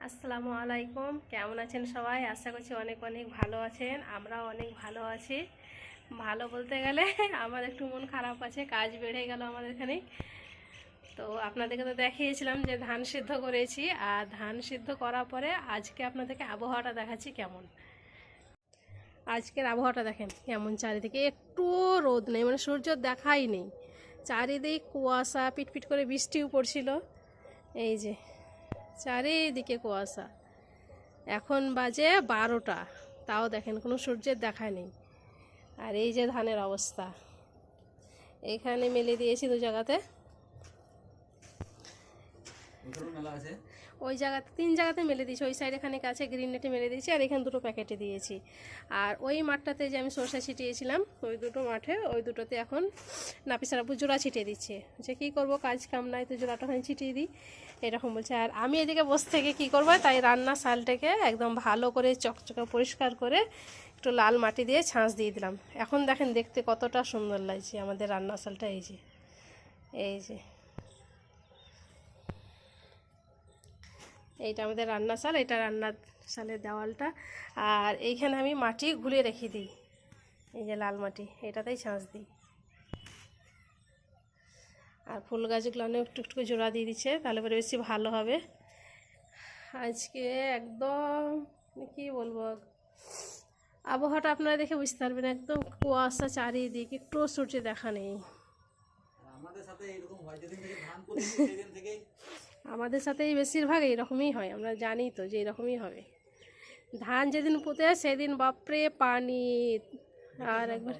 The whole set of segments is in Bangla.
আসসালামু আলাইকুম। কেমন আছেন সবাই? আশা করছি অনেক অনেক ভালো আছেন। আমরাও অনেক ভালো আছি। ভালো বলতে গেলে আমার একটু মন খারাপ আছে, কাজ বেড়ে গেল আমাদের এখানে তো আপনাদেরকে তো দেখিয়েছিলাম যে ধান সিদ্ধ করেছি, আর ধান সিদ্ধ করার পরে আজকে আপনাদেরকে আবহাওয়াটা দেখাচ্ছি কেমন। আজকের আবহাওয়াটা দেখেন কেমন চারিদিকে। একটু রোদ নেই মানে সূর্য দেখাই নেই। চারিদিক কুয়াশা, পিটপিট করে বৃষ্টিও পড়ছিল। এই যে চারিদিকে কুয়াশা। এখন বাজে বারোটা। তাও দেখেন কোনো সূর্যের দেখা নেই। আর এই যে ধানের অবস্থা। এইখানে মেলে দিয়েছি দু জায়গাতে। আছে। ওই জায়গাতে, তিন জায়গাতে মেলে দিয়েছি। ওই সাইড এখানে কাছে গ্রিন নেটে মেলে দিয়েছি আর এখানে দুটো প্যাকেটে দিয়েছি। আর ওই মাঠটাতে যে আমি সরষা ছিটিয়েছিলাম, ওই দুটো মাঠে, ওই দুটোতে এখন নাপিসারাপু জোড়া ছিটিয়ে দিচ্ছে। যে কী করব, কাজ কাম নাই তো জোড়াটা ওখানে ছিটিয়ে দিই। এরকম বলছে। আর আমি এদিকে বসে থেকে কী করব, তাই রান্না শালটাকে একদম ভালো করে চকচকে পরিষ্কার করে একটু লাল মাটি দিয়ে ছাঁচ দিয়ে দিলাম। এখন দেখেন দেখতে কতটা সুন্দর লাগছে আমাদের রান্না শালটা, এই যে এই যে। এইটা আমাদের রান্না শাল এটা রান্নার শালের দেওয়ালটা। আর এইখানে আমি মাটি ঘুরে রেখে দিই। এই যে লাল মাটি, এটাতেই ছাঁচ দিই। আর ফুল গাছগুলো অনেক একটু একটু জোড়া দিয়ে দিচ্ছে, তাহলে পরে বেশি ভালো হবে। আজকে একদম, কি বলব, আবহাওয়াটা আপনারা দেখে বুঝতে পারবেন, একদম কুয়াশা চারিদিক একটু সূর্য দেখা নেই। আমাদের সাথে এরকম হয়, যেদিন থেকে ধান পুঁতেছি, সেদিন আমাদের সাথেই বেশিরভাগ এইরকমই হয়, আমরা জানি তো যে এরকমই হবে। ধান যেদিন পুঁতে সেদিন বাপরে পানি। আর একবার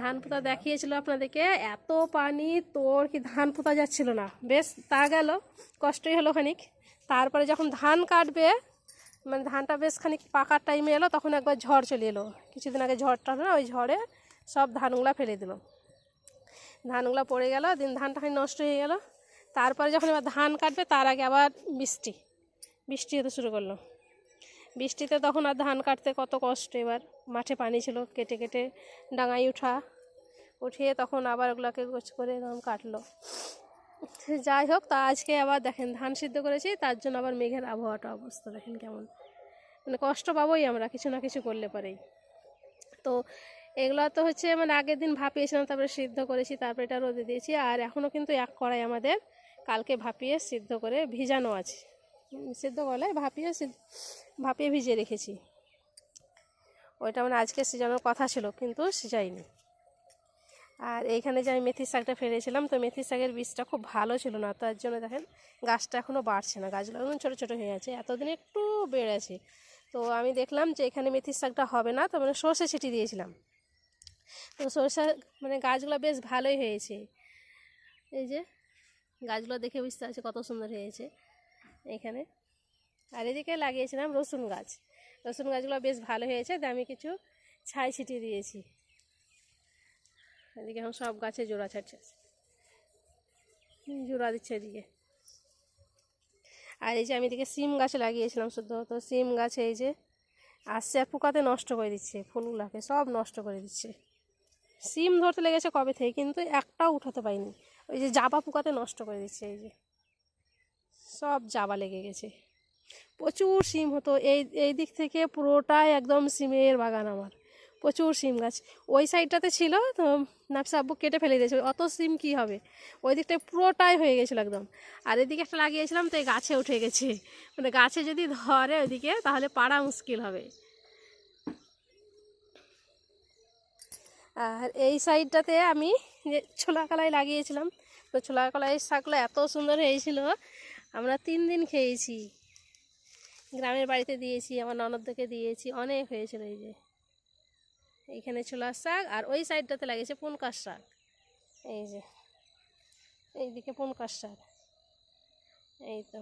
ধান পোতা দেখিয়েছিল আপনাদেরকে, এত পানি, তোর কি ধান পোতা যাচ্ছিল না। বেশ, তা গেল, কষ্টই হলো খানিক। তারপরে যখন ধান কাটবে মানে ধানটা বেশ খানিক পাকার টাইমে এলো, তখন একবার ঝড় চলে এলো। কিছুদিন আগে ঝড়টা না, ওই ঝড়ে সব ধানগুলা ফেলে দিল। ধানগুলো পড়ে গেল, দিন ধানটা খানি নষ্ট হয়ে গেল। তারপরে যখন এবার ধান কাটবে, তার আগে আবার বৃষ্টি। বৃষ্টি হতে শুরু করল। বৃষ্টিতে তখন আর ধান কাটতে কত কষ্ট। এবার মাঠে পানি ছিল, কেটে কেটে ডাঙায় উঠা, উঠিয়ে তখন আবার ওগুলোকে গোছ করে এরকম কাটলো। যাই হোক, তা আজকে আবার দেখেন, ধান সিদ্ধ করেছি, তার জন্য আবার মেঘের আবহাওয়াটা অবস্থা দেখেন কেমন। মানে কষ্ট পাবোই আমরা, কিছু না কিছু করলে পরেই। তো এগুলো তো হচ্ছে মানে আগের দিন ভাপিয়েছিলাম, তারপরে সিদ্ধ করেছি, তারপরে এটা রোদে দিয়েছি, আর এখনও কিন্তু এক কড়াই আমাদের কালকে ভাপিয়ে সিদ্ধ করে ভিজানো আছে। সিদ্ধ করলে ভাপিয়ে ভাপিয়ে ভিজিয়ে রেখেছি। ওইটা মানে আজকে সিজানোর কথা ছিল, কিন্তু সিজাইনি আর এইখানে যে আমি মেথির শাকটা ফেলেছিলাম, তো মেথির শাকের বীজটা খুব ভালো ছিল না, তার জন্য দেখেন গাছটা এখনও বাড়ছে না। গাছগুলো এখন ছোটো ছোটো হয়ে আছে, এতদিন একটু বেড়েছে। তো আমি দেখলাম যে এখানে মেথির শাকটা হবে না, তো মানে সর্ষে ছিটি দিয়েছিলাম। তো সরষা মানে গাছগুলো বেশ ভালোই হয়েছে। এই যে গাছগুলো দেখে বুঝতে পারছি কত সুন্দর হয়েছে এখানে। আর এদিকে লাগিয়েছিলাম রসুন গাছ। রসুন গাছগুলো বেশ ভালো হয়েছে আমি কিছু ছাই ছিটিয়ে দিয়েছি। এদিকে এখন সব গাছে জোড়া ছাড়ছে। জোড়া দিচ্ছে এদিকে। আর এই যে আমি এদিকে সিম গাছ লাগিয়েছিলাম শুদ্ধ তো সিম গাছে এই যে আসছে আর পোকাতে নষ্ট করে দিচ্ছে, ফুলগুলোকে সব নষ্ট করে দিচ্ছে। সিম ধরতে লেগেছে কবে থেকে, কিন্তু একটাও উঠাতে পারিনি। ওই যে জাবা পোকাতে নষ্ট করে দিচ্ছে, এই যে। সব জাবা লেগে গেছে। প্রচুর সিম হতো, এই এই দিক থেকে পুরোটাই একদম সিমের বাগান আমার। প্রচুর সিম গাছ। ওই সাইডটাতে ছিল, তো নাফসা আব্বু কেটে ফেলে দিয়েছে, অত সিম কি হবে? ওই দিকটায় পুরোটাই হয়ে গেছিল একদম। আর এদিকে একটা লাগিয়েছিলাম, তো এই গাছে উঠে গেছে। মানে গাছে যদি ধরে ওইদিকে, তাহলে পাড়া মুশকিল হবে। আর এই সাইডটাতে আমি যে ছোলা কলাই লাগিয়েছিলাম তো ছোলা কলাই শাকগুলো এত সুন্দর হয়েছিল। আমরা তিন দিন খেয়েছি। গ্রামের বাড়িতে দিয়েছি, আমার ননদকে দিয়েছি, অনেক হয়েছিল এই যে। এইখানে ছোলার শাক আর ওই সাইডটাতে লাগিয়েছে পুনকার শাক। এই যে, এইদিকে পুনকার শাক। এই তো।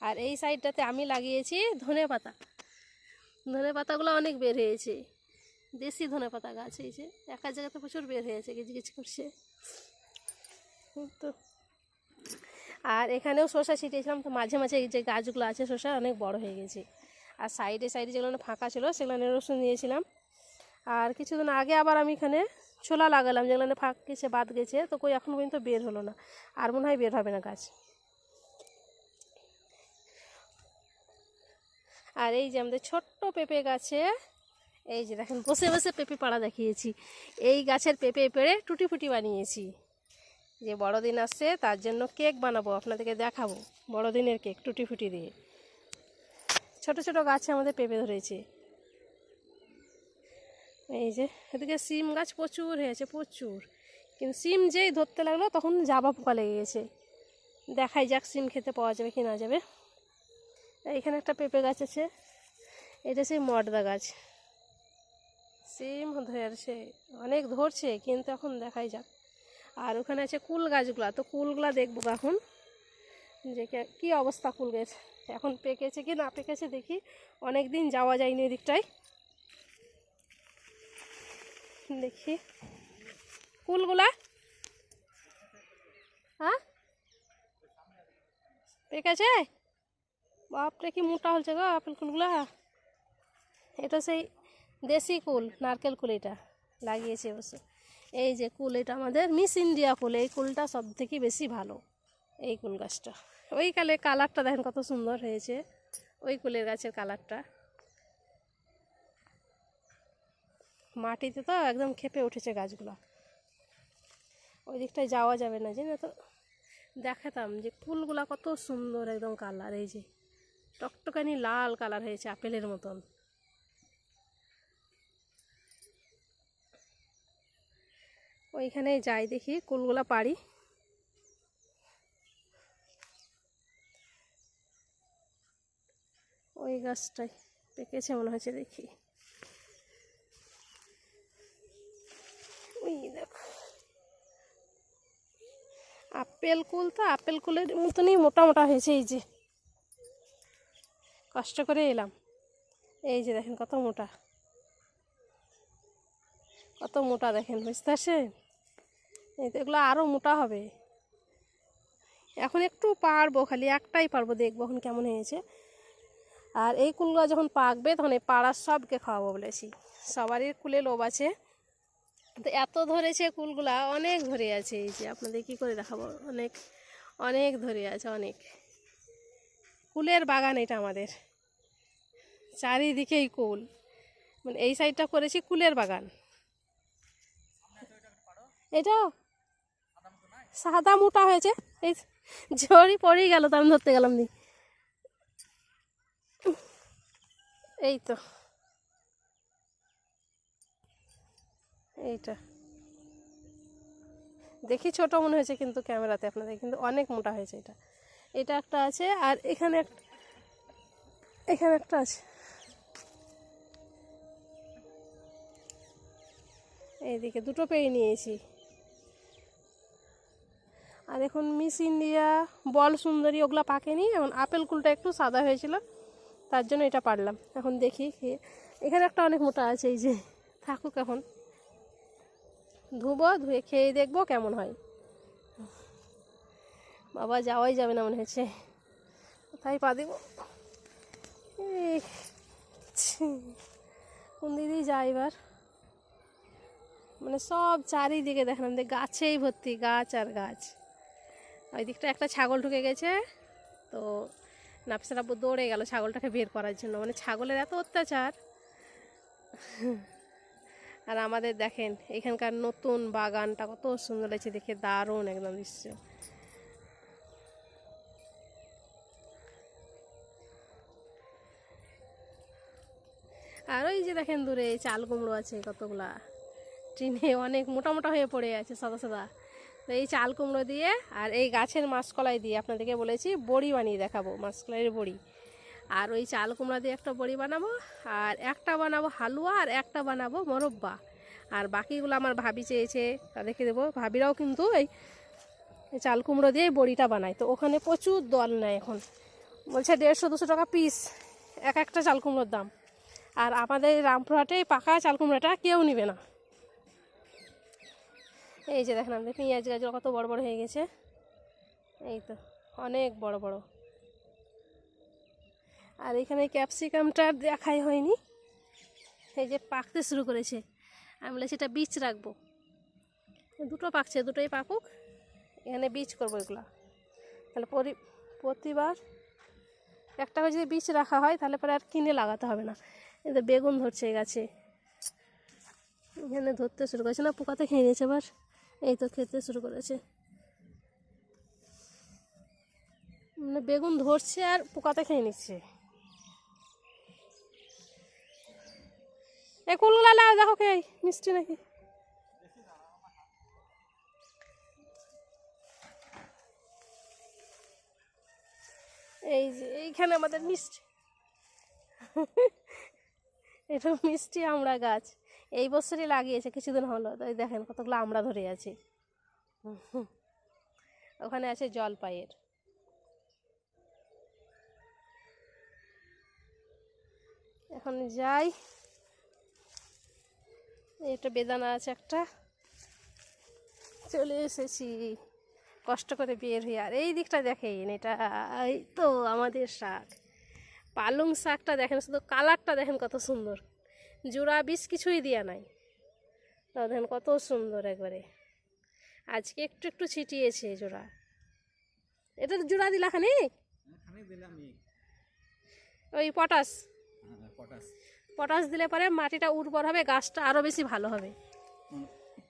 আর এই সাইডটাতে আমি লাগিয়েছি ধনে পাতা। ধনে পাতাগুলো অনেক বের হয়েছে। দেশি ধনে পাতা গাছ এই যে, একা জায়গাতে প্রচুর বের হয়েছে গিজ গিজ করছে। তো। আর এখানেও শসা ছিটিয়েছিলাম, তো মাঝে মাঝে এই যে গাছগুলো আছে শসা অনেক বড় হয়ে গেছে। আর সাইডে সাইডে যেগুলো ফাঁকা ছিল, সেগুলো রসুন নিয়েছিলাম। আর কিছুদিন আগে আবার আমি এখানে ছোলা লাগালাম, যেগুলো ফাঁক গেছে, বাদ গেছে, তো কই এখন পর্যন্ত বের হলো না। আর মনে হয় বের হবে না গাছ। আর এই যে আমাদের ছোট্ট পেঁপে গাছে, এই যে দেখেন, বসে বসে পেঁপে পাড়া দেখিয়েছি। এই গাছের পেঁপে পেড়ে টুটি ফুটি বানিয়েছি। যে বড়দিন আসছে, তার জন্য কেক বানাবো, আপনাদেরকে দেখাবো। বড়দিনের কেক, টুটি ফুটি দিয়ে। ছোট ছোট গাছে আমাদের পেঁপে ধরেছে। এই যে, এদিকে সিম গাছ প্রচুর হয়েছে, প্রচুর। কিন্তু সিম যেই ধরতে লাগল, তখন জাবা পোকা লেগে গেছে। দেখাই যাক সিম খেতে পাওয়া যাবে কি না যাবে। এইখানে একটা পেঁপে গাছ আছে। এটা সেই মর্দা গাছ। সিম ধরছে, অনেক ধরছে, কিন্তু এখন দেখাই যাক। আর ওখানে আছে কুল গাছগুলা। তো কুলগুলা দেখব এখন যে কে- অবস্থা কুল গাছ? এখন পেকেছে কি না পেকেছে দেখি। অনেক দিন যাওয়া যায়নি ওই দিকটায় দেখি। কুলগুলা? হ্যাঁ পেকেছে? বাপরে, কি মোটা হচ্ছে গো আপেল কুলগুলা। এটা সেই দেশি কুল, নারকেল কুল এটা। লাগিয়েছে অবশ্য। এই যে কুল, এটা আমাদের মিস ইন্ডিয়া কুল, এই কুলটা সব থেকে বেশি ভালো, এই কুল গাছটা। ওই কালে কালারটা দেখেন কত সুন্দর হয়েছে, ওই কুলের গাছের কালারটা। মাটিতে তো একদম খেপে উঠেছে গাছগুলো। ওই দিকটায় যাওয়া যাবে না, জানো তো। দেখাতাম যে ফুলগুলা কত সুন্দর একদম কালার, এই যে টকটকানি লাল কালার হয়েছে, আপেলের মতন। ওইখানে যাই দেখি, কুলগুলা পারি ওই গাছটাই পেকেছে মনে হচ্ছে দেখি। ওই আপেল কুল তো, আপেল কুলের মতনই মোটা মোটা হয়েছে এই যে। কষ্ট করে এলাম। এই যে দেখেন কত মোটা। কত মোটা দেখেন, বুঝতে তো এগুলো আরও মোটা হবে। এখন একটু পারব খালি, একটাই পারব, দেখব এখন কেমন হয়েছে। আর এই কুলগুলো যখন পাকবে তখন এই পাড়ার সবকে খাওয়াবো বলেছি। সবারই কুলে লোভ আছে। তো এত ধরেছে কুলগুলা, অনেক ধরে আছে এই যে, আপনাদের কি করে দেখাবো? অনেক অনেক ধরে আছে, অনেক। কুলের বাগান এটা আমাদের। চারিদিকেই কুল। মানে এই সাইডটা করেছি কুলের বাগান। এটা সাদা মোটা হয়েছে। এই ঝড়ি পড়েই গেল তো আমি ধরতে গেলাম নি। এই তো। এইটা। দেখি ছোট মনে হয়েছে কিন্তু ক্যামেরাতে আপনাদের, কিন্তু অনেক মোটা হয়েছে এটা। এটা একটা আছে, আর এখানে এখানে একটা আছে। এইদিকে দুটো পেয়ে নিয়েছি। আর এখন মিস ইন্ডিয়া, বল সুন্দরী ওগুলা পাকেনি এখন আপেল কুলটা একটু সাদা হয়েছিল, তার জন্য এটা পারলাম। এখন দেখি খেয়ে এখানে একটা অনেক মোটা আছে, এই যে থাকুক এখন। ধুবো, ধুয়ে খেয়ে দেখব কেমন হয়। বাবা যাওয়াই যাবে না মনে হচ্ছে। কোথায় পা দেবো? কোন দিদি যায় এবার? মানে সব চারিদিকে দেখলাম গাছেই ভর্তি, গাছ আর গাছ। ওই দিকটা একটা ছাগল ঢুকে গেছে। তো নাফিসার আব্বু দৌড়ে গেল ছাগলটাকে বের করার জন্য। মানে ছাগলের এত অত্যাচার। আর আমাদের দেখেন, এখানকার নতুন বাগানটা কত সুন্দর লাগছে দেখে, দারুণ একদম দৃশ্য। আর ওই যে দেখেন দূরে চাল কুমড়ো আছে কতগুলা। টিনে অনেক মোটা মোটা হয়ে পড়ে আছে, সাদা সাদা। এই চাল কুমড়ো দিয়ে আর এই গাছের মাসকলাই দিয়ে আপনাদেরকে বলেছি বড়ি বানিয়ে দেখাবো, মাসকলাইয়ের বড়ি। আর ওই চাল কুমড়া দিয়ে একটা বড়ি বানাবো, আর একটা বানাবো হালুয়া আর একটা বানাবো মোরব্বা। আর বাকিগুলো আমার ভাবি চেয়েছে, তাদেরকে দেবো। ভাবিরাও কিন্তু এই চাল কুমড়ো দিয়ে বড়িটা বানায়। তো ওখানে প্রচুর দল নেয় এখন। বলছে দেড়শো, দুশো টাকা পিস এক একটা চাল কুমড়োর দাম। আর আমাদের রামপুরহাটে পাকা চাল কুমড়োটা কেউ নেবে না। এই যে দেখেন, আমাদের পেঁয়াজ গাছগুলো কত বড় বড় হয়ে গেছে। এই তো, অনেক বড় বড়। আর এখানে ক্যাপসিকামটা দেখাই হয়নি। এই যে পাকতে শুরু করেছে। আমি বলেছি এটা বীজ রাখব। দুটো পাকছে, দুটোই পাকুক। এখানে বীজ করব এগুলো। তাহলে পরি, প্রতিবার একটা করে যদি বীজ রাখা হয়, তাহলে পরে আর কিনে লাগাতে হবে না। এতে বেগুন ধরছে গাছে। এখানে ধরতে শুরু করেছে। না, পোকাতে খেয়ে নিয়েছে এবার এই তো খেতে শুরু করেছে। মানে বেগুন ধরছে আর পোকাতে খেয়ে নিচ্ছে। এই কুলগুলা লাও দেখো কে, মিষ্টি নাকি? এই যে, এইখানে আমাদের মিষ্টি। এটা মিষ্টি আমড়া গাছ। এই বছরই লাগিয়েছে, কিছুদিন হলো। তাই দেখেন কতগুলো আমড়া ধরে আছে। ওখানে আছে জলপাইয়ের। এখন যাই। এটা বেদানা আছে একটা। চলে এসেছি। কষ্ট করে বের হয়ে। আর এই দিকটা দেখেন, এটা এই তো আমাদের শাক। পালং শাকটা দেখেন, শুধু কালারটা দেখেন কত সুন্দর। জোড়া বিষ কিছুই দেওয়া নাই। তাও দেখেন কত সুন্দর একবারে। আজকে একটু একটু ছিটিয়েছে জোড়া। এটা তো জোড়া দিলা খানি ই ওই পটাশ। হ্যাঁ, পটাশ। পটাশ দিলে পরে মাটিটা উর্বর হবে গাছটা আরও বেশি ভালো হবে।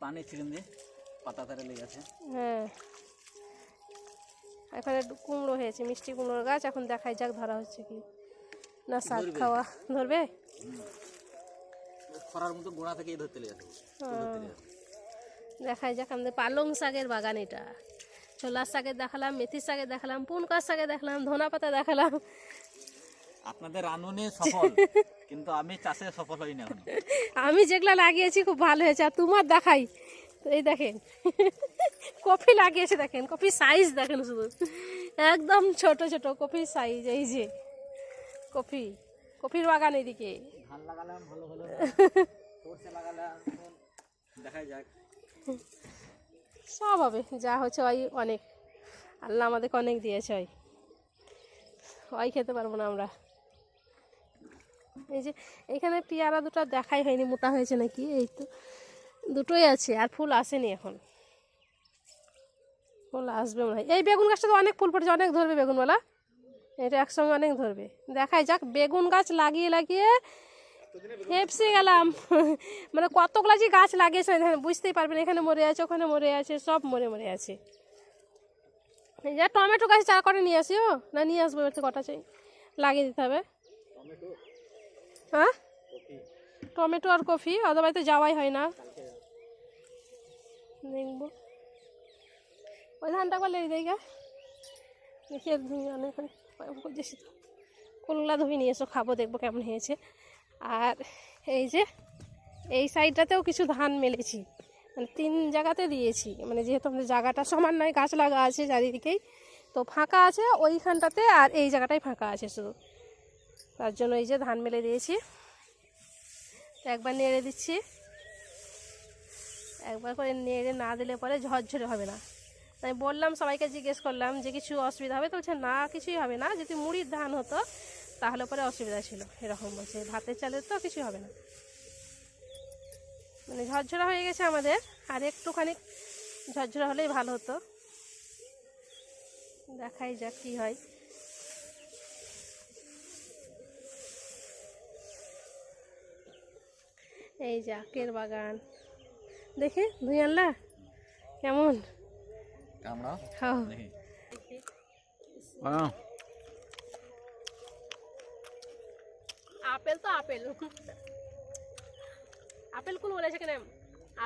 পানি ছিলেন দিয়ে পাতা তারে লেগে আছে। হ্যাঁ। এখানে কুমড়ো হয়েছে মিষ্টি কুমড়োর গাছ। এখন দেখাই যাক ধরা হচ্ছে কি। না শাক খাওয়া ধরবে? খরার মতো গোড়া থেকেই ধরতে লেগে। দেখাই যাক আমাদের পালং শাকের বাগান এটা। ছোলার শাকের দেখালাম মেথি শাকের দেখালাম পুনকার শাকের দেখালাম ধনা পাতা দেখালাম। আপনাদের রানুনে সফল কিন্তু আমি চাষে সফল হই না আমি যেগুলো লাগিয়েছি খুব ভালো হয়েছে আর তোমার দেখাই। তো এই দেখেন কফি লাগিয়েছে দেখেন কফি সাইজ দেখেন শুধু। একদম ছোট ছোট কফির সাইজ এই যে। কফি কফির বাগান এদিকে। ধান লাগালাম ভালো ভালো সরষে লাগালাম দেখাই যাক। সব হবে যা হচ্ছে ওই অনেক। আল্লাহ আমাদেরকে অনেক দিয়েছে ওই। ওই খেতে পারব না আমরা। এই যে এখানে পেয়ারা দুটো দেখাই হয়নি, মোটা হয়েছে নাকি? এই তো দুটোই আছে আর ফুল আসেনি এখন। ফুল আসবে মনে হয়। এই বেগুন গাছটা তো অনেক ফুল পড়েছে অনেক ধরবে বেগুনওয়ালা। এটা একসঙ্গে অনেক ধরবে। দেখাই যাক, বেগুন গাছ লাগিয়ে লাগিয়ে হেপসে গেলাম। মানে কতগুলা যে গাছ লাগিয়েছে, বুঝতেই পারবেন এখানে মরে আছে, ওখানে মরে আছে, সব মরে মরে আছে। যা টমেটো গাছ চারা করে নিয়ে আসিও না নিয়ে আসব, এবার কটা চাই, লাগিয়ে দিতে হবে। হ্যাঁ? টমেটো আর কফি ওদের বাড়িতে যাওয়াই হয় না। দেখব। ওই ধানটা করলে দেখি ধুই অনেক কোনগুলা ধুই নিয়ে এসো, খাব, দেখব কেমন হয়েছে। আর এই যে, এই সাইডটাতেও কিছু ধান মেলেছি। মানে তিন জায়গাতে দিয়েছি। মানে যেহেতু আমাদের জায়গাটা সমান নয়, গাছ লাগা আছে চারিদিকেই। তো ফাঁকা আছে ওইখানটাতে আর এই জায়গাটাই ফাঁকা আছে শুধু। তার জন্য এই যে ধান মেলে দিয়েছি। তো একবার নেড়ে দিচ্ছি। একবার করে নেড়ে না দিলে পরে ঝরঝরে হবে না। তাই বললাম, সবাইকে জিজ্ঞেস করলাম যে কিছু অসুবিধা হবে? তো বলছে, না, কিছুই হবে না। যদি মুড়ির ধান হতো তাহলে পরে অসুবিধা ছিল। এরকম বলছে ভাতের চালের তো কিছু হবে না। মানে ঝরঝরা হয়ে গেছে আমাদের। আর একটুখানি ঝরঝরা হলেই ভালো হতো। দেখাই যাক কী হয়। এই যে আখের বাগান। দেখে ধুই আনলা? কেমন? খাও আপেল তো আপেল। আপেল কোন বলেছে কেন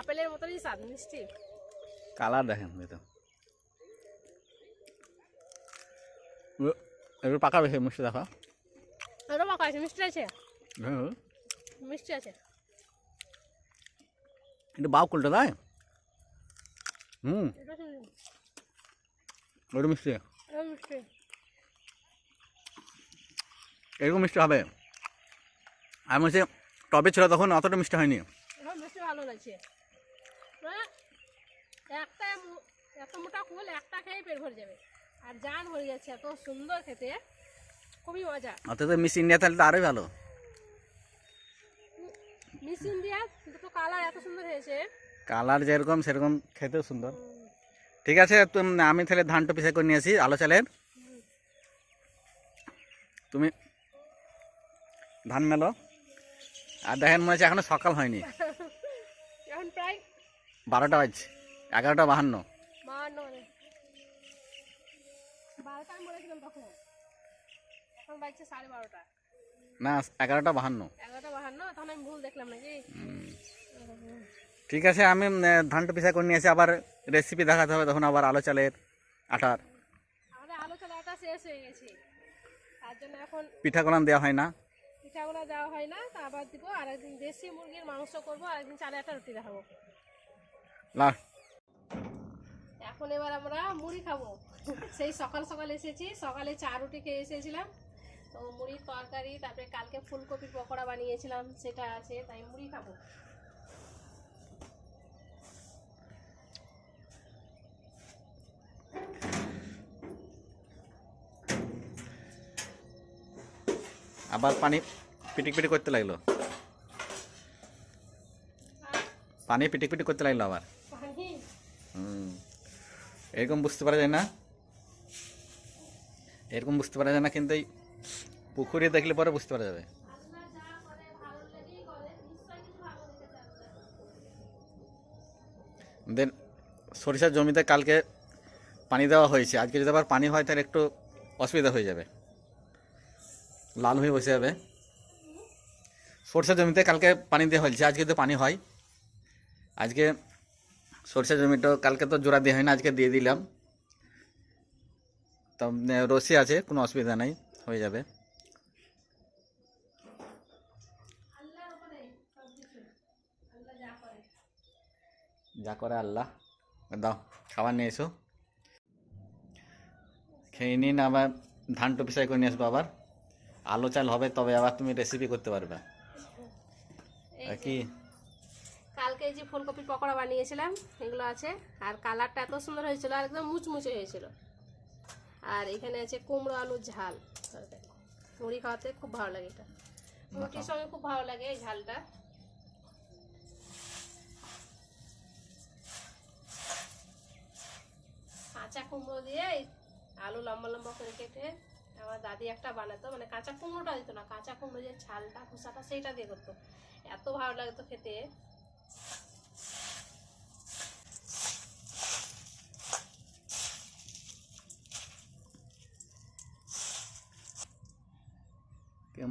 আপেলের মতনই স্বাদ মিষ্টি। কালার দেখেন তো একটু পাকা বেশি মুষ্টি দেখো। আরও বাঁকা আছে মিষ্টি আছে। হুম মিষ্টি আছে। একটু বাউ কুলটা তাই? হুম। শুনুন, মিষ্টি। মিষ্টি। এরকম মিষ্টি হবে? মনে হচ্ছে টবে ছিল তখন অতটা মিষ্টি হয়নি। এটা মিষ্টি ভালো লাগছে একটা এত মোটা কুল একটা খেয়ে পেট ভরে যাবে। আর জান ভরে যাচ্ছে এত সুন্দর খেতে। খুবই মজা। অত মিস ইন্ডিয়া তাহলে তো আরোই ভালো। মিস ইন্ডিয়া দুটো কালার এত সুন্দর হয়েছে। কালার যেরকম সেরকম খেতেও সুন্দর। ঠিক আছে আমি তাহলে ধানটা পিছাই করে নিয়ে আসি আলো চালের। তুমি ধান মেলো। আর দেখেন মনে হচ্ছে এখনও সকাল হয়নি। এখন প্রায় বারোটা বাজছে এগারোটা বাহান্ন। মানে। না এগারোটা বাহান্ন। ঠিক আছে আমি ধানটা পিসা করে নিয়ে এসে আবার রেসিপি দেখাতে হবে তখন আবার আলো চালের আটার। আমাদের আলু চালাটা শেষ হয়ে গেছে। তার জন্য এখন পিঠা কলাম দেওয়া হয় না। পিঠাগুলো দেওয়া হয় না তা আবার দিব আর একদিন দেশি মুরগির মাংস করব আর একদিন চালে একটা রুটি দেখাবো। লাস্ট এখন এবার আমরা মুড়ি খাব। সেই সকাল সকাল এসেছি সকালে চা রুটি খেয়ে এসেছিলাম। তো মুড়ির তরকারি তারপরে কালকে ফুলকপির পকোড়া বানিয়েছিলাম সেটা আছে তাই মুড়ি খাব। আবার পানি পিটিক পিটি করতে লাগল। পানি পিটিক পিটি করতে লাগল আবার। হুম। এরকম বুঝতে পারা যায় না। এরকম বুঝতে পারা যায় না কিন্তু এই পুকুরে দেখলে পরে বুঝতে পারা যাবে। দেন সরিষার জমিতে কালকে পানি দেওয়া হয়েছে। আজকে যদি আবার পানি হয় তাহলে একটু অসুবিধা হয়ে যাবে। লাল হয়ে বসে যাবে। সরিষার জমিতে কালকে পানি দেওয়া হয়েছে, আজকে তো পানি হয়। আজকে সরিষার জমিটা কালকে তো জোড়া দেওয়া হয় না আজকে দিয়ে দিলাম। তো রশি আছে, কোনো অসুবিধা নাই, হয়ে যাবে। যা করে আল্লাহ, দাও, খাবার নিয়ে এসো। খেয়ে নিন আবার ধান টপিসাই করে নিয়ে আসব আবার। আলো চাল হবে, তবে আবার তুমি রেসিপি করতে পারবে। কি? কালকে যে ফুলকপির পকোড়া বানিয়েছিলাম এগুলো আছে। আর কালারটা এত সুন্দর হয়েছিল আর একদম মুচমুচে হয়েছিল। আর এখানে আছে কুমড়ো আলুর ঝাল। তরকারি। মুড়ি খাওয়াতে খুব ভালো লাগে এটা। রুটির সঙ্গে খুব ভালো লাগে এই ঝালটা। কাঁচা কুমড়ো দিয়ে আলু লম্বা লম্বা করে কেটে আমার দাদি একটা বানাতো মানে কাঁচা কুমড়োটা দিত না কাঁচা কুমড়ো যে ছালটা খোসাটা সেইটা দিয়ে করতো। এত ভালো লাগতো খেতে।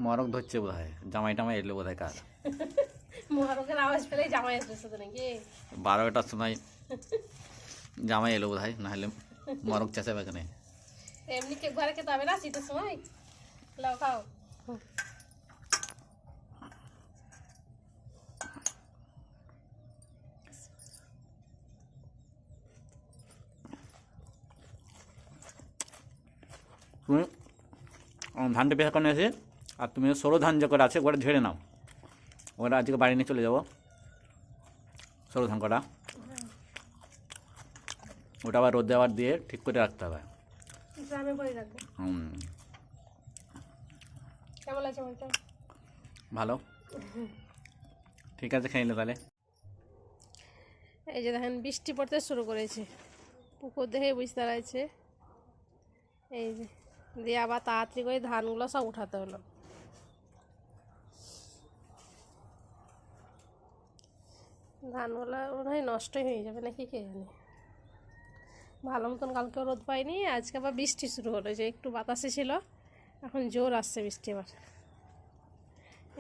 মরক ধরছে বোধ হয় জামাই টামাই এলো বোধ হয় কার? মহারকের আওয়াজ পেলেই জামাই আসবে শুধু নাকি? বারোটার সময় জামাই এলো বোধ হয় নাহলে মরক চেঁচাবে কেন এমনি কে ঘরে খেতে হবে না? শীতের সময়? লাও, খাও। তুমি ধানটা পেশা করে এসে আর তুমি সরো ধান যে করে আছে ওটা ঝেড়ে নাও। ওটা আজকে বাড়ি নিয়ে চলে যাব। সরো ধান কটা। ওটা আবার রোদে আবার দিয়ে ঠিক করে রাখতে হবে। ড্রামে করে রাখব হুম। কেমন লাগছে বলতে? ভালো। ঠিক আছে খেয়ে নিলে তাহলে। এই যে দেখেন বৃষ্টি পড়তে শুরু করেছে। পুকুর দেখে বুঝতে পারছে। এই যে দিয়ে আবার তাড়াতাড়ি করে ধানগুলো সব উঠাতে হলো। ধানগুলো মনে হয় নষ্টই হয়ে যাবে নাকি কে জানে। ভালো মতন কালকেও রোদ পাইনি, আজকে আবার বৃষ্টি শুরু হলো, যে একটু বাতাসে ছিল, এখন জোর আসছে বৃষ্টি আবার।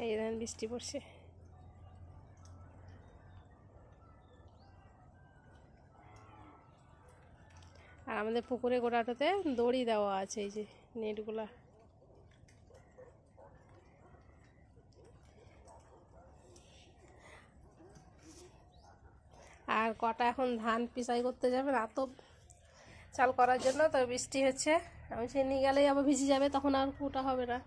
এই দেখেন বৃষ্টি পড়ছে। আর আমাদের পুকুরে গোড়াটাতে দড়ি দেওয়া আছে, এই যে নেটগুলা। আর কটা এখন ধান পিসাই করতে যাবে না তো চাল করার জন্য, তো বৃষ্টি হচ্ছে। আমি সে নিয়ে গেলেই আবার ভিজে যাবে, তখন আর কুটা হবে না।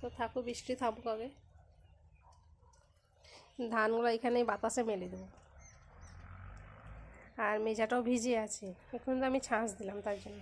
তো থাকুক বৃষ্টি থামুক হবে ধানগুলো এখানেই বাতাসে মেলে দেবো। আর মেজাটাও ভিজে আছে। এখন তো আমি ছাঁচ দিলাম তার জন্য।